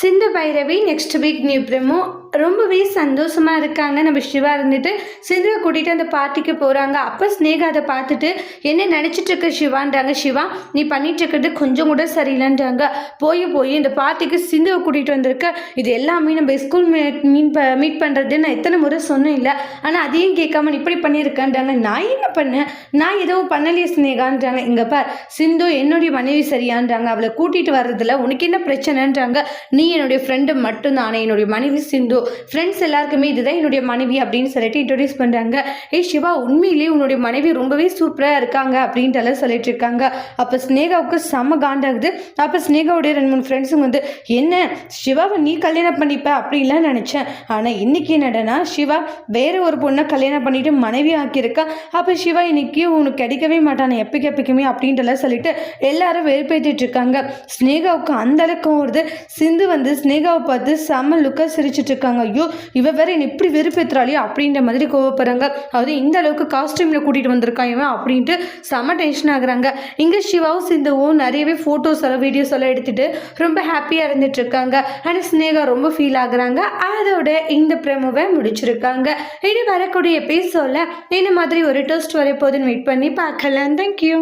Sindhu Bhairavi next week new promo. ரொம்பவே சந்தோஷமா இருக்காங்க. நம்ம சிவா இருந்துட்டு சிந்துவை கூட்டிகிட்டு அந்த பார்ட்டிக்கு போகிறாங்க அப்போ ஸ்னேகா அதை பார்த்துட்டு என்ன நினச்சிட்டு இருக்க சிவான்றாங்க? சிவா நீ பண்ணிட்டு இருக்கிறது கொஞ்சம் கூட சரியில்லைன்றாங்க. போய் போய் இந்த பார்ட்டிக்கு சிந்துவை கூட்டிகிட்டு வந்திருக்க. இது எல்லாமே நம்ம ஸ்கூல் மீன் ப மீட் பண்ணுறது நான் எத்தனை முறை சொன்னேன் இல்லை. ஆனால் அதையும் கேட்காம நீ இப்படி பண்ணியிருக்கேன்றாங்க. நான் என்ன பண்ணேன்? நான் எதுவும் பண்ணலையே ஸ்னேகான்றாங்க இங்கே பார் சிந்து என்னுடைய மனைவி சரியான்றாங்க. அவளை கூட்டிகிட்டு வர்றதுல உனக்கு என்ன பிரச்சனைன்றாங்க? நீ என்னுடைய ஃப்ரெண்டு மட்டும்தானே. என்னுடைய மனைவி சிந்து ஃப்ரெண்ட்ஸ் எல்லாருக்குமே இதுதான் என்னுடைய மனைவி அப்படின்னு சொல்லிட்டு இன்ட்ரடியூஸ் பண்ணுறாங்க ஏய் சிவா உண்மையிலேயே உன்னுடைய மனைவி ரொம்பவே சூப்பராக இருக்காங்க அப்படின்ட்டு எல்லாம் சொல்லிட்டு இருக்காங்க. அப்போ ஸ்னேகாவுக்கு செம்ம காண்டாகுது அப்போ ஸ்னேகாவுடைய ரெண்டு மூணு ஃப்ரெண்ட்ஸுங்க வந்து என்ன சிவாவை நீ கல்யாணம் பண்ணிப்ப? அப்படின்லாம் நினச்சேன். ஆனால் இன்றைக்கி என்னடனா சிவா வேறு ஒரு பொண்ணை கல்யாணம் பண்ணிட்டு மனைவி ஆக்கியிருக்கா. அப்போ சிவா இன்னைக்கு உனக்கு கிடைக்கவே மாட்டானே எப்பக்கு எப்பக்குமே? அப்படின்ட்டுலாம் சொல்லிட்டு எல்லாரும் வெறுப்பேற்றிட்டு இருக்காங்க. ஸ்னேகாவுக்கு அந்த அளவுக்கு வருது சிந்து வந்து ஸ்னேகாவை பார்த்து செம்ம லுக்காக சிரிச்சிட்டு இருக்காங்க. ஐயோ இவ வேற என்னை இப்படி வெறுப்பேத்துறாளே அப்படின்ற மாதிரி கோவப்படுறாங்க. அதாவது இந்த அளவுக்கு காஸ்டியூமில் கூட்டிகிட்டு வந்திருக்கான் இவன் அப்படின்ட்டு செம்ம டென்ஷன் ஆகுறாங்க இங்கே சிவாவும் சிந்துவும் நிறையவே ஃபோட்டோஸ் எல்லாம் வீடியோஸ் எல்லாம் எடுத்துகிட்டு ரொம்ப ஹாப்பியாக இருந்துட்டு இருக்காங்க. அண்ட் ஸ்னேகா ரொம்ப ஃபீல் ஆகுறாங்க. அதோட இந்த ப்ரெமோவை முடிச்சிருக்காங்க. இனி வரக்கூடிய எபிசோடில் இந்த மாதிரி ஒரு டெஸ்ட் வரப்போகுதுன்னு வெயிட் பண்ணி பார்க்கலாம். தேங்க்யூ